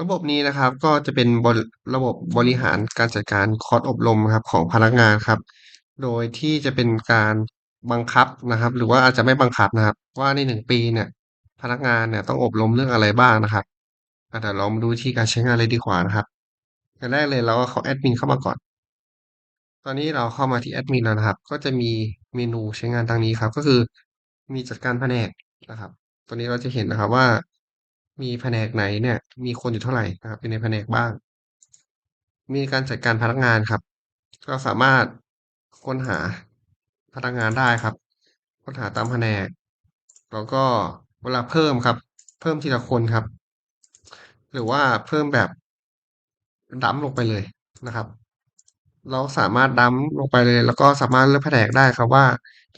ระบบนี้นะครับก็จะเป็นบริระบบบริหารการจัดการคอร์สอบรมครับของพนักงานครับ โดยที่จะเป็นการบังคับนะครับ หรือว่าอาจจะไม่บังคับนะครับ ว่าใน1ปีเนี่ย พนักงานเนี่ยต้องอบรมเรื่องอะไรบ้างนะครับอาเดี๋ยวเรามาดูวิธีการใช้งานเลยดีกว่านะครับอย่างแรกเลยเราก็เข้าแอดมินเข้ามาก่อน ตอนนี้เราเข้ามาที่แอดมินแล้วนะครับ ก็จะมีเมนูใช้งานดังนี้ครับ ก็คือมีจัดการแผนกนะครับ ตัวนี้เราจะเห็นนะครับว่า มีแผนกไหนเนี่ย มีคนอยู่เท่าไหรนะครับอยู่ในแผนกบ้าง มีการจัดการพนักงานครับ ก็สามารถค้นหาพนักงานได้ครับ ค้นหาตามแผนก แล้วก็เวลาเพิ่มครับ เพิ่มทีละคนครับ หรือว่าเพิ่มแบบดัมลงไปเลยนะครับ เราสามารถดัมลงไปเลย แล้วก็สามารถเลือกแผนกได้ครับว่า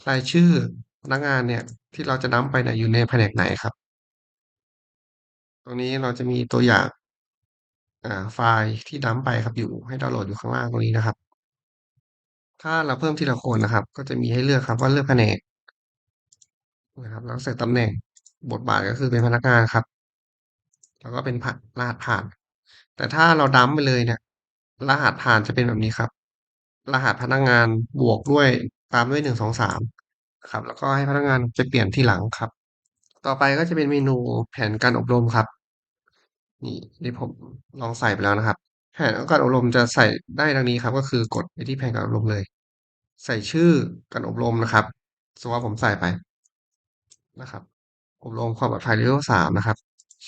รายชื่อพนักงานเนี่ยที่เราจะดัมป์ไปเนี่ยอยู่ในแผนกไหนครับ รงนี้เราจะมีตัวอย่างอ่าไฟล์ที่ดัมไปครับอยู่ให้ดาวน์โหลดอยู่ข้างล่างตรงนี้นะครับ ถ้าเราเพิ่มทีละคนนะครับ ก็จะมีให้เลือกครับว่าเลือกแผนกนะครับแล้วใส่ตำแหน่งบทบาทก็คือเป็นพนักงานครับ แล้วก็เป็นผ่านรหัสผ่าน แต่ถ้าเราดัมไปเลยเนี่ย รหัสผ่านจะเป็นแบบนี้ครับ รหัสพนักงานบวกด้วยตามด้วย1 2 3ครับ แล้วก็ให้พนักงานไปเปลี่ยนที่หลังครับ ต่อไปก็จะเป็นเมนูแผนการอบรมครับ นี่ที่ผมลองใส่ไปแล้วนะครับ แผนการอบรมจะใส่ได้ดังนี้ครับ ก็คือกดไปที่แผนการอบรมเลย ใส่ชื่อการอบรมนะครับสมมติว่าผมใส่ไปนะครับ อบรมความปลอดภัย Level 3นะครับ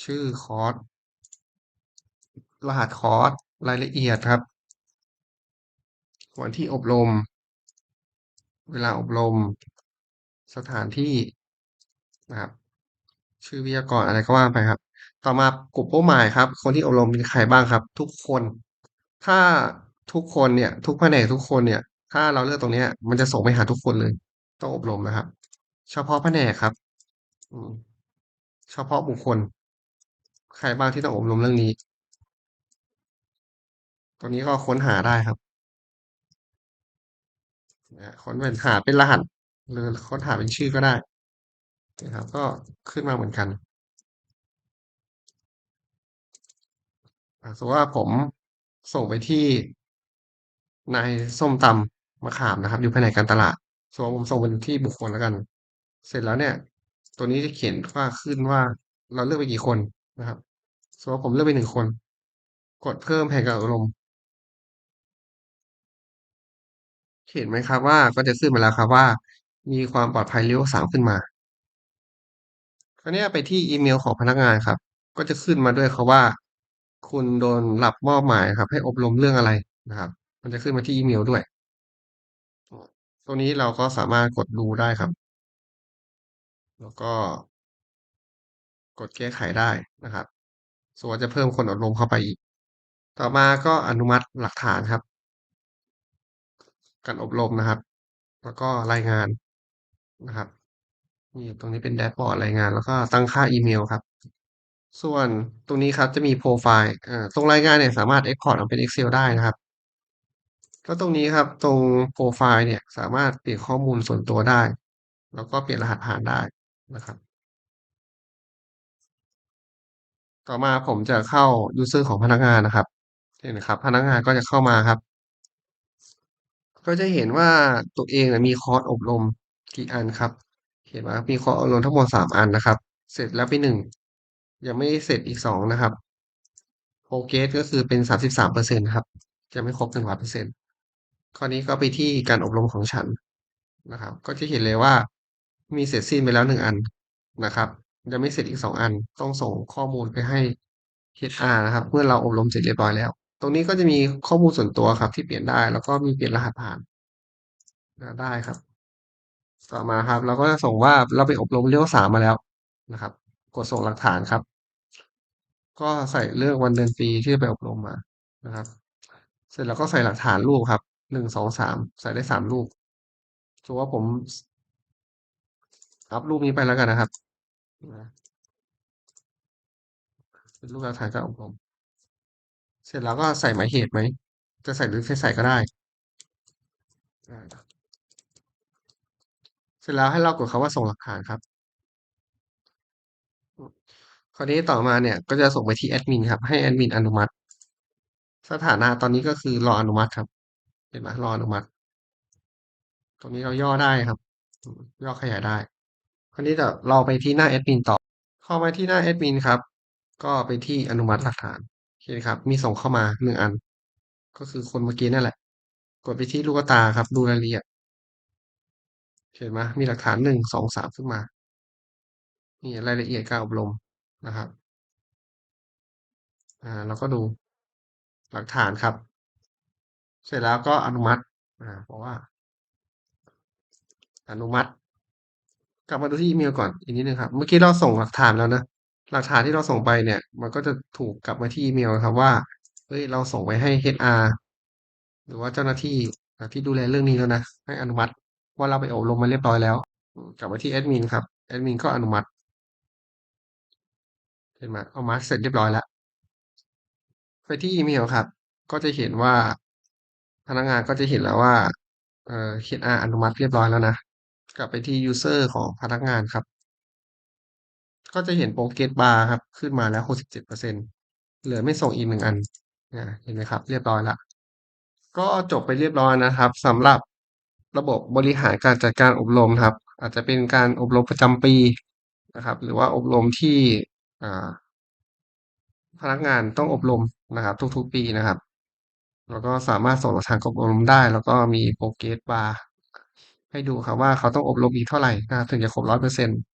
ชื่อคอร์สรหัสคอร์สรายละเอียดครับ วันที่อบรม เวลาอบรม สถานที่นะครับ ชื่อวิทยากรอะไรก็ว่าไปครับ ต่อมากลุ่มเป้าหมายครับ คนที่อบรมเป็นใครบ้างครับ ทุกคน ถ้าทุกคนเนี่ย ทุกแผนกทุกคนเนี่ย ถ้าเราเลือกตรงเนี้ย มันจะส่งไปหาทุกคนเลย ต้องอบรมนะครับ เฉพาะแผนกครับ อืมเฉพาะบุคคล ใครบ้างที่ต้องอบรมเรื่องนี้ ตัวนี้ก็ค้นหาได้ครับนะค้นเป็นหาเป็นรหัสหรือค้นหาเป็นชื่อก็ได้นะครับ ก็ขึ้นมาเหมือนกันอ่า สมมติว่าผมส่งไปที่นายส้มตำมะขามนะครับ อยู่แผนการตลาดสมมติผมส่งเป็นที่บุคคลแล้วกัน เสร็จแล้วเนี่ย ตัวนี้จะเขียนว่าขึ้นว่าเราเลือกไปกี่คนนะครับสมมติว่าผมเลือกไปหนึ่งคน กดเพิ่มแผนการอบรมเห็นไหมครับว่าก็จะขึ้นมาแล้วครับว่า มีความปลอดภัย Level 3ขึ้นมาคราวนี้ไปที่อีเมลของพนักงานครับ ก็จะขึ้นมาด้วยครับว่า คุณโดนรับมอบหมายครับ ให้อบรมเรื่องอะไรนะครับ มันจะขึ้นมาที่อีเมลด้วย ตรงนี้เราก็สามารถกดดูได้ครับ แล้วก็ กดแก้ไขได้นะครับ ส่วนจะเพิ่มคนอบรมเข้าไปอีก ต่อมาก็อนุมัติหลักฐานครับ การอบรมนะครับ แล้วก็รายงานนะครับนี่ตรงนี้เป็นแดชบอร์ดรายงาน แล้วก็ตั้งค่าอีเมลครับ ส่วนตรงนี้ครับจะมีโปรไฟล์ตรงรายงานเนี่ยสามารถ Export ออกเป็น Excel ได้นะครับ แล้วตรงนี้ครับตรงโปรไฟล์เนี่ยสามารถเปลี่ยนข้อมูลส่วนตัวได้ แล้วก็เปลี่ยนรหัสผ่านได้นะครับ ต่อมาผมจะเข้า user ของพนักงานนะครับ เห็นไหมครับ พนักงานก็จะเข้ามาครับ ก็จะเห็นว่าตัวเองนะมีคอร์สอบรมกี่อันครับ เห็นไหมมีคอร์สอบรมทั้งหมด3อันนะครับ เสร็จแล้วไป1 ยังไม่เสร็จอีก2นะครับ progress ก็คือเป็นสามสิบสามเปอร์เซ็นครับยังไม่ครบ100%ข้อนี้ก็ไปที่การอบรมของฉันนะครับ ก็จะเห็นเลยว่ามีเสร็จสิ้นไปแล้ว1อันนะครับ ยังไม่เสร็จอีก2อัน ต้องส่งข้อมูลไปให้ HR นะครับ เมื่อเราอบรมเสร็จเรียบร้อยแล้ว ตรงนี้ก็จะมีข้อมูลส่วนตัวครับ ที่เปลี่ยนได้แล้วก็มีเปลี่ยนรหัสผ่านนะได้ครับ ต่อมาครับ เราก็จะส่งว่าเราไปอบรม Level 3มาแล้วนะครับ กดส่งหลักฐานครับ ก็ใส่เลือกวันเดือนปีที่ไปอบรมมานะครับ เสร็จแล้วก็ใส่หลักฐานรูปครับหนึ่งสองสามใส่ได้สามรูปสมมติว่าผมอัพรูปนี้ไปแล้วกันนะครับเป็นรูปหลักฐานการอบรมเสร็จแล้วก็ใส่หมายเหตุไหม จะใส่หรือไม่ใส่ก็ได้ เสร็จแล้วให้เรากดคำว่าส่งหลักฐานครับ คราวนี้ต่อมาเนี่ยก็จะส่งไปที่แอดมินครับ ให้แอดมินอนุมัติ สถานะตอนนี้ก็คือรออนุมัติครับ เห็นไหมรออนุมัติ ตรงนี้เราย่อได้ครับ ย่อขยายได้ คราวนี้จะเราไปที่หน้าแอดมินต่อ เข้ามาที่หน้าแอดมินครับ ก็ไปที่อนุมัติหลักฐานโอเคครับ มีส่งเข้ามาหนึ่งอัน ก็คือคนเมื่อกี้นั่นแหละ กดไปที่ลูกตาครับ ดูรายละเอียดเห็นไหมมีหลักฐานหนึ่งสองสามขึ้นมานี่รายละเอียดการอบรม นะครับอ่าเราก็ดูหลักฐานครับ เสร็จแล้วก็อนุมัติอ่าเพราะว่า อนุมัติ กลับมาดูที่อีเมลก่อนอีกนิดนึงครับ เมื่อกี้เราส่งหลักฐานแล้วนะหลักฐานที่เราส่งไปเนี่ย มันก็จะถูกกลับมาที่อีเมลครับว่าเฮ้ยเราส่งไปให้ HR หรือว่าเจ้าหน้าที่ที่ดูแลเรื่องนี้แล้วนะให้อนุมัติว่าเราไปอบรมมาเรียบร้อยแล้ว กลับมาที่แอดมินครับแอดมินก็อนุมัติ เห็นไหมเอามาเสร็จเรียบร้อยแล้ว ไปที่อีเมลครับ ก็จะเห็นว่าพนักงานก็จะเห็นแล้วว่าเอ่อ HR อนุมัติเรียบร้อยแล้วนะ กลับไปที่ยูสเซอร์ของพนักงานครับ ก็จะเห็น progress bar ครับ ขึ้นมาแล้ว67%เหลือไม่ส่งอีกหนึ่งอันอาเห็นไหมครับ เรียบร้อยแล้วก็จบไปเรียบร้อยนะครับสำหรับระบบบริหารการจัดการอบรมครับ อาจจะเป็นการอบรมประจำปีนะครับ หรือว่าอบรมที่ พนักงานต้องอบรมนะครับ ทุกๆปีนะครับ แล้วก็สามารถส่งหลักฐานการอบรมได้ แล้วก็มีโปรเกสบาร์ให้ดูครับว่าเขาต้องอบรมอีกเท่าไหร่นะครับถึงจะครบ100%